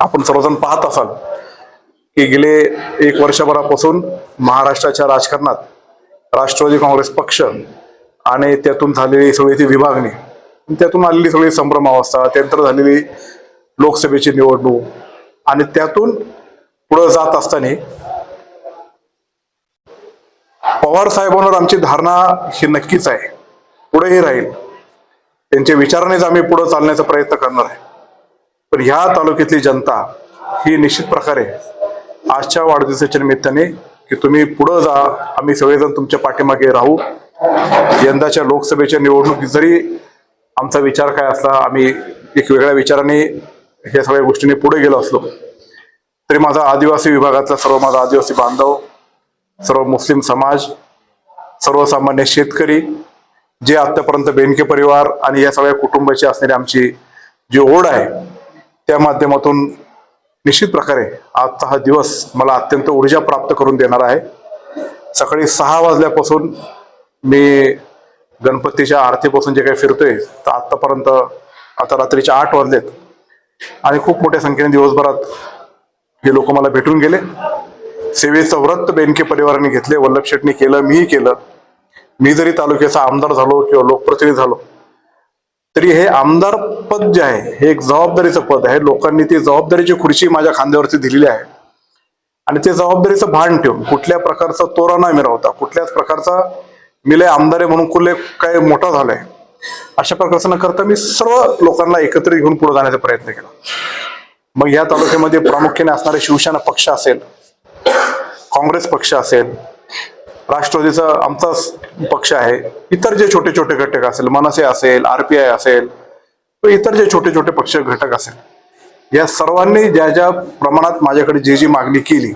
आपण सर्वजण पाहत असाल की गेले एक वर्षभरापासून महाराष्ट्राच्या राजकारणात राष्ट्रवादी काँग्रेस पक्ष आणि त्यातून झालेली सगळी ती विभागणी त्यातून आलेली सगळी संभ्रमावस्था त्यानंतर झालेली लोकसभेची निवडणूक आणि त्यातून पुढं जात असताना पवार साहेबांवर आमची धारणा ही नक्कीच आहे. पुढेही राहील. त्यांच्या विचारानेच आम्ही पुढे चालण्याचा प्रयत्न करणार आहे. पण ह्या तालुक्यातली जनता ही निश्चित प्रकारे आजच्या वाढदिवसाच्या निमित्ताने की तुम्ही पुढं जा आम्ही सगळेजण तुमच्या पाठीमागे राहू. यंदाच्या लोकसभेच्या निवडणुकीत जरी आमचा विचार काय असला आम्ही एक वेगळ्या विचाराने ह्या सगळ्या गोष्टींनी पुढे गेलो असलो तरी माझा आदिवासी विभागातला सर्व माझा आदिवासी बांधव सर्व मुस्लिम समाज सर्वसामान्य शेतकरी जे आतापर्यंत बेनके परिवार आणि या सगळ्या कुटुंबाची असणारी आमची जी ओढ आहे त्या माध्यमातून निश्चित प्रकारे आजचा हा दिवस मला अत्यंत ऊर्जा प्राप्त करून देणार आहे. सकाळी सहा वाजल्यापासून मी गणपतीच्या आरतीपासून जे काही फिरतोय तर आत्तापर्यंत आता रात्रीचे आठ वाजलेत. आणि खूप मोठ्या संख्येने दिवसभरात हे लोक मला भेटून गेले. सेवेचं व्रत बेनके परिवाराने घेतले वल्लभ शेटने केलं मीही केलं. मी जरी तालुक्याचा आमदार झालो किंवा लोकप्रतिनिधी झालो तरी हे आमदार पद जे आहे हे एक जबाबदारीचं पद आहे. लोकांनी ती जबाबदारीची खुर्ची माझ्या खांद्यावरती दिलेली आहे. आणि ते जबाबदारीचं भान ठेवून कुठल्या प्रकारचा तोरा नाही मिरवता कुठल्याच प्रकारचा मिले आमदारे म्हणून कुठले काय मोठा झालाय. अशा प्रकारचं न करता मी सर्व लोकांना एकत्रित घेऊन पुढे जाण्याचा प्रयत्न केला. मग या तालुक्यामध्ये प्रामुख्याने असणारे शिवसेना पक्ष असेल काँग्रेस पक्ष असेल राष्ट्रवादीचा आमचाच पक्ष आहे इतर जे छोटे छोटे घटक असेल मनसे असेल आरपीआय असेल व इतर जे छोटे छोटे पक्ष घटक असेल या सर्वांनी ज्या ज्या प्रमाणात माझ्याकडे जी जी मागणी केली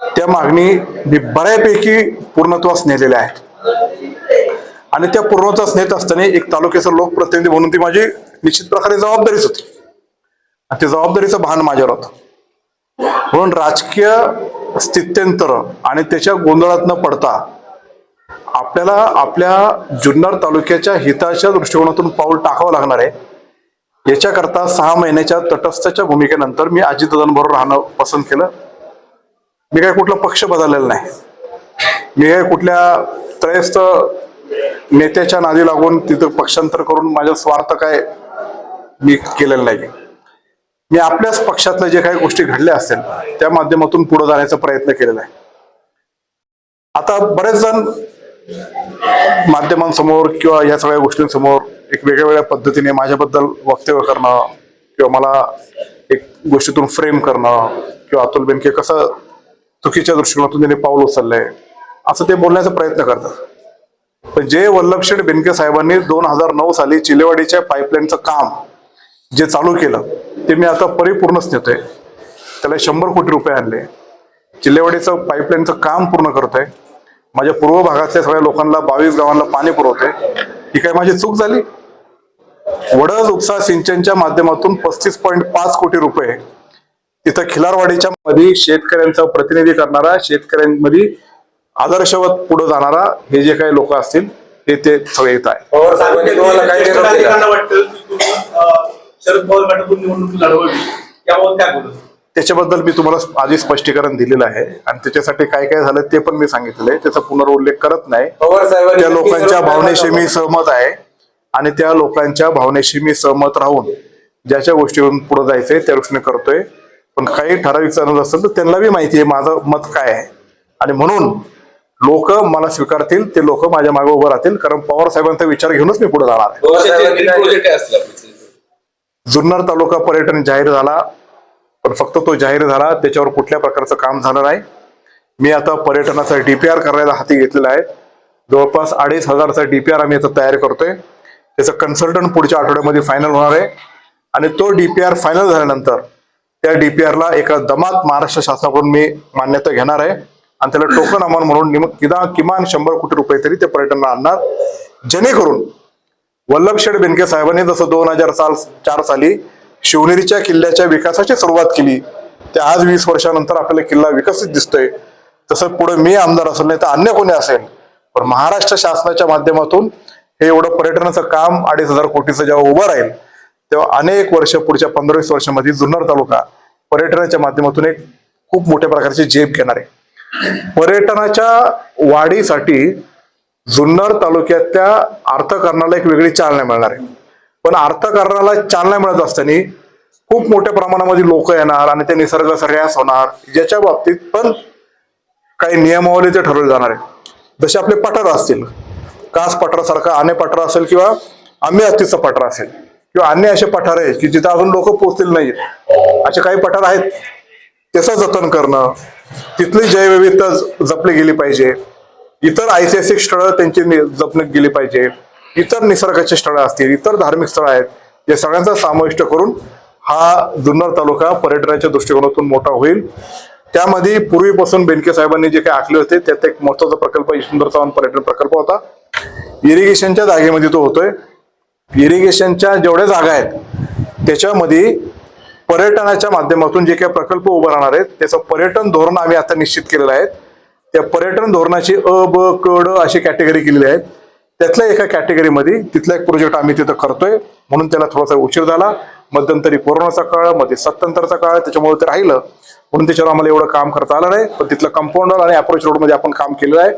त्या मागणी मी बऱ्यापैकी पूर्णत्वास नेलेल्या आहेत. आणि त्या पूर्णत्वास नेत असताना एक तालुक्याचा लोकप्रतिनिधी म्हणून ती माझी निश्चित प्रकारे जबाबदारीच होती. आणि त्या जबाबदारीचं भान माझ्यावर होतं. म्हणून राजकीय स्थित्यंतर आणि त्याच्या गोंधळात न पडता आपल्याला आपल्या जुन्नर तालुक्याच्या हिताच्या दृष्टिकोनातून पाऊल टाकावं लागणार आहे. याच्याकरता सहा महिन्याच्या तटस्थच्या भूमिकेनंतर मी अजितदादांबरोबर राहणं पसंत केलं. मी काय कुठला पक्ष बदललेला नाही. मी काय कुठल्या त्रयस्थ नेत्याच्या नादी लागून तिथं पक्षांतर करून माझा स्वार्थ काय मी केलेला नाही. मी आपल्याच पक्षातल्या जे काही गोष्टी घडल्या असतील त्या माध्यमातून पुढे जाण्याचा प्रयत्न केलेला आहे. आता बरेच जण माध्यमांसमोर किंवा या सगळ्या गोष्टींसमोर एक वेगळ्या वेगळ्या पद्धतीने माझ्याबद्दल वक्तव्य करणं किंवा मला एक गोष्टीतून फ्रेम करणं किंवा अतुल बेनके कसं चुकीच्या दृष्टिकोनातून त्यांनी पाऊल उचललंय असं ते बोलण्याचा प्रयत्न करतात. पण जे वल्लभशेठ बेनके साहेबांनी दोन हजार नऊ साली चिलेवाडीच्या पाईपलाईनचं काम जे चालू केलं ते मी आता परिपूर्णच नेतोय. त्याला शंभर कोटी रुपये आणले. चिल्लेवाडीचं पाईपलाईनचं काम पूर्ण करतोय. माझ्या पूर्व भागातल्या सगळ्या लोकांना बावीस गावांना पाणी पुरवतोय ही काय माझी चूक झाली? वडज उपसा सिंचनच्या माध्यमातून पस्तीस पॉईंट पाच कोटी रुपये तिथं खिलारवाडीच्या मध्ये शेतकऱ्यांचं प्रतिनिधी करणारा शेतकऱ्यांमध्ये आदर्शवत पुढे जाणारा हे जे काही लोक असतील हे ते सगळे येत आहे अं, शरद पवार गटातून निवडणूक लढवावी याबाबत काय बोलत त्याच्याबद्दल मी तुम्हाला आधी स्पष्टीकरण दिलेलं आहे. आणि त्याच्यासाठी काय काय झालं ते पण मी सांगितलेलं आहे. त्याचा पुनरुल्लेख करत नाही. त्या लोकांच्या भावनेशी. मी सहमत आहे. आणि त्या लोकांच्या भावनेशी मी सहमत राहून ज्याच्या गोष्टीवरून पुढे जायचंय त्या गोष्टी करतोय. पण काही ठराविक जण असेल तर त्यांना बी माहिती आहे. माझं मत काय आहे? आणि म्हणून लोक मला स्वीकारतील ते लोक माझ्या मागे उभं राहतील. कारण पवार साहेबांचा विचार घेऊनच मी पुढे जाणार आहे. जुन्नर तालुका पर्यटन जाहीर झाला. पण फक्त तो जाहीर झाला त्याच्यावर कुठल्या प्रकारचं काम झालं नाही. मी आता पर्यटनाचा डीपीआर करायला हाती घेतलेला आहे. जवळपास अडीच हजारचा डीपीआर आम्ही आता तयार करतोय. त्याचं कन्सल्टंट पुढच्या आठवड्यामध्ये फायनल होणार आहे. आणि तो डीपीआर फायनल झाल्यानंतर त्या डीपीआरला एका दमात महाराष्ट्र शासनाकडून मी मान्यता घेणार आहे. आणि त्याला टोकन अमाउंट म्हणून किदा- किमान शंभर कोटी रुपये तरी ते पर्यटनाला आणणार. जेणेकरून वल्लभशेठ बेनके साहेबांनी जसं दोन हजार साल चार साली शिवनेरीच्या किल्ल्याच्या विकासाची सुरुवात केली. ते आज वीस वर्षानंतर आपल्याला किल्ला विकसित दिसतोय. तसं पुढे मी आमदार असेल नाही तर अन्य कोणी असेल. पण महाराष्ट्र शासनाच्या माध्यमातून हे एवढं पर्यटनाचं काम अडीच हजार कोटीचं जेव्हा उभं राहील तेव्हा अनेक वर्ष पुढच्या पंधरा वीस वर्षामध्ये जुन्नर तालुका पर्यटनाच्या माध्यमातून एक खूप मोठ्या प्रकारची झेप घेणार आहे. पर्यटनाच्या वाढीसाठी जुन्नर तालुक्यातल्या अर्थकारणाला एक वेगळी चालना मिळणार आहे. पण अर्थकारणाला चालना मिळत असताना खूप मोठ्या प्रमाणामध्ये लोक येणार आणि ते निसर्ग ऱ्यास होणार ज्याच्या बाबतीत पण काही नियमावली ते ठरवले जाणार आहे जसे आपले पठार असतील कास पठारासारखा आने पठार असेल किंवा आम्ही हत्तीचा पठार असेल किंवा अन्य असे पठार आहेत की जिथे अजून लोक पोचतील नाहीत असे काही पठार आहेत? त्याचं जतन करणं तिथली जैवविविधता जपली गेली पाहिजे. इतर ऐतिहासिक स्थळं त्यांची जपली गेली पाहिजे. इतर निसर्गाची स्थळं असतील इतर धार्मिक स्थळं आहेत या सगळ्यांचा समाविष्ट करून हा जुन्नर तालुका पर्यटनाच्या दृष्टिकोनातून मोठा होईल. त्यामध्ये पूर्वीपासून बेनके साहेबांनी जे काही आखले होते त्यात एक महत्त्वाचा प्रकल्प सुंदर चव्हाण पर्यटन प्रकल्प होता. इरिगेशनच्या जागेमध्ये तो होतोय. इरिगेशनच्या जेवढ्या जागा आहेत त्याच्यामध्ये पर्यटनाच्या माध्यमातून जे काही प्रकल्प उभं राहणार आहेत त्याचं पर्यटन धोरण आम्ही आता निश्चित केलेलं आहे त्या पर्यटन धोरणाची अ ब क ड अशी कॅटेगरी केलेली आहेत त्यातल्या एका कॅटेगरीमध्ये तिथला एक प्रोजेक्ट आम्ही तिथं करतोय. म्हणून त्याला थोडासा उशीर झाला. मध्यंतरी कोरोनाचा काळमध्ये सत्तंतरचा काळ त्याच्यामुळे ते राहिलं. म्हणून त्याच्यावर आम्हाला एवढं काम करता आलं नाही. पण तिथलं कंपाऊंडर आणि अप्रोच रोडमध्ये आपण काम केलेलं आहे.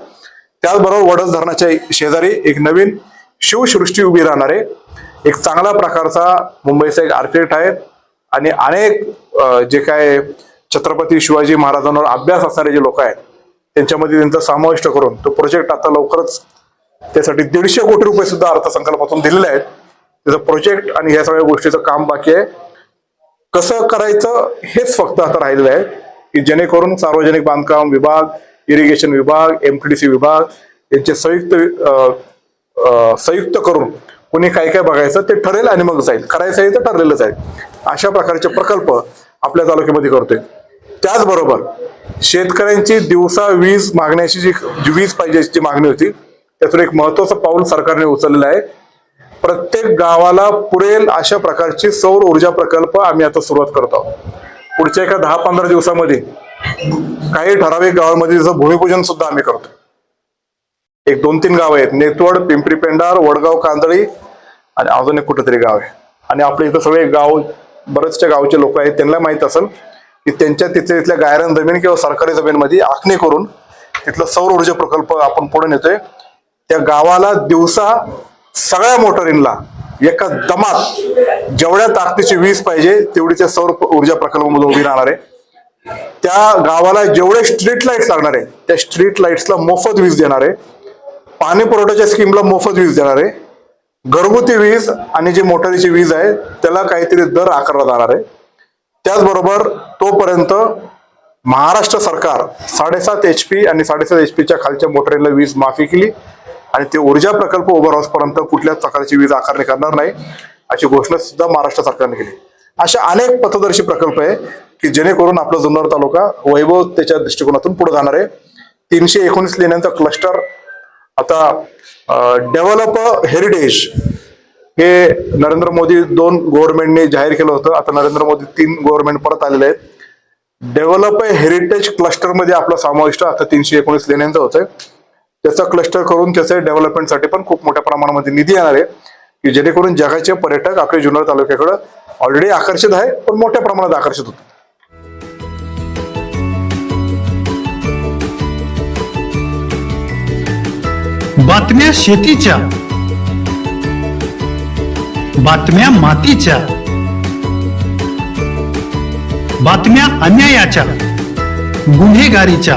त्याचबरोबर वडस धरणाच्या शेजारी एक नवीन शिवसृष्टी उभी राहणार आहे एक चांगला प्रकारचा मुंबईचा एक आर्किटेक्ट आहे आणि अनेक जे काय छत्रपती शिवाजी महाराजांवर अभ्यास असणारे जे लोक आहेत त्यांच्यामध्ये त्यांचा समाविष्ट करून तो प्रोजेक्ट आता लवकरच त्यासाठी दीडशे कोटी रुपये सुद्धा अर्थसंकल्पातून दिलेले आहेत. त्याचं प्रोजेक्ट आणि या सगळ्या गोष्टीचं काम बाकी आहे. कसं करायचं हेच फक्त आता राहिलेलं आहे. की जेणेकरून सार्वजनिक बांधकाम विभाग इरिगेशन विभाग एमटीडीसी विभाग यांचे संयुक्त अं, संयुक्त करून कोणी काय काय बघायचं ते ठरेल आणि मग जाईल. करायचं आहे तर ठरलेलंच आहे. अशा प्रकारचे प्रकल्प आपल्या तालुक्यामध्ये करतोय. त्याचबरोबर शेतकऱ्यांची दिवसा वीज मागण्याची जी जी वीज पाहिजे जी मागणी होती त्यातून एक महत्वाचं पाऊल सरकारने उचललेलं आहे. प्रत्येक गावाला पुरेल अशा प्रकारची सौर ऊर्जा प्रकल्प आम्ही आता सुरुवात करतो आहोत. पुढच्या एका दहा पंधरा दिवसामध्ये काही ठराविक गावांमध्ये त्याचं भूमिपूजन सुद्धा आम्ही करतो. एक दोन तीन गाव आहेत. नेतवड पिंपरी पेंडार वडगाव कांदळी आणि अजून एक कुठेतरी गाव आहे. आणि आपल्या इथं सगळे गाव बरेचशा गावचे लोक आहेत. त्यांना माहीत असेल की त्यांच्या तिथे तिथल्या गायरन जमीन किंवा सरकारी जमीनमध्ये आखणी करून तिथलं सौर ऊर्जा प्रकल्प आपण पुढे नेतोय. त्या गावाला दिवसा सगळ्या मोटरींना एका दमात जेवढ्या ताकदीची वीज पाहिजे तेवढी त्या सौर ऊर्जा प्रकल्पामधून उभी राहणार आहे. त्या गावाला जेवढे स्ट्रीट लाईट्स लागणार आहे त्या स्ट्रीट लाईट्सला मोफत वीज देणार आहे. पाणी पुरवठ्याच्या स्कीमला मोफत वीज देणार आहे. घरगुती वीज आणि जी मोटारीची वीज आहे त्याला काहीतरी दर आकारला जाणार आहे. त्याचबरोबर तोपर्यंत महाराष्ट्र सरकार साडेसात एच पी आणि साडेसात एच पीच्या खालच्या मोटरीला वीज माफी केली. आणि ते ऊर्जा प्रकल्प उभा राहोसपर्यंत कुठल्याच प्रकारची वीज आकारणी करणार नाही अशी घोषणा सुद्धा महाराष्ट्र सरकारने केली. अशा अनेक पथदर्शी प्रकल्प आहे की जेणेकरून आपला जुन्नर तालुका वैभव त्याच्या दृष्टिकोनातून पुढे जाणार आहे. तीनशे एकोणीस लेण्यांचा क्लस्टर आता डेव्हलप हेरिटेज हे नरेंद्र मोदी दोन गव्हर्नमेंटने जाहीर केलं होतं. आता नरेंद्र मोदी तीन गव्हर्नमेंट परत आलेले आहेत. डेव्हलप हेरिटेज क्लस्टरमध्ये आपला समाविष्ट आता तीनशे एकोणीस लेण्यांचं होतंय. त्याचा क्लस्टर करून त्याचे डेव्हलपमेंटसाठी पण खूप मोठ्या प्रमाणामध्ये निधी येणार आहे. की जेणेकरून जगाचे पर्यटक आपल्या जुन्नर तालुक्याकडे ऑलरेडी आकर्षित आहे पण मोठ्या प्रमाणात आकर्षित होतात बातम्या शेतीच्या बातम्या मातीच्या बातम्या अन्यायाच्या गुन्हेगारीच्या.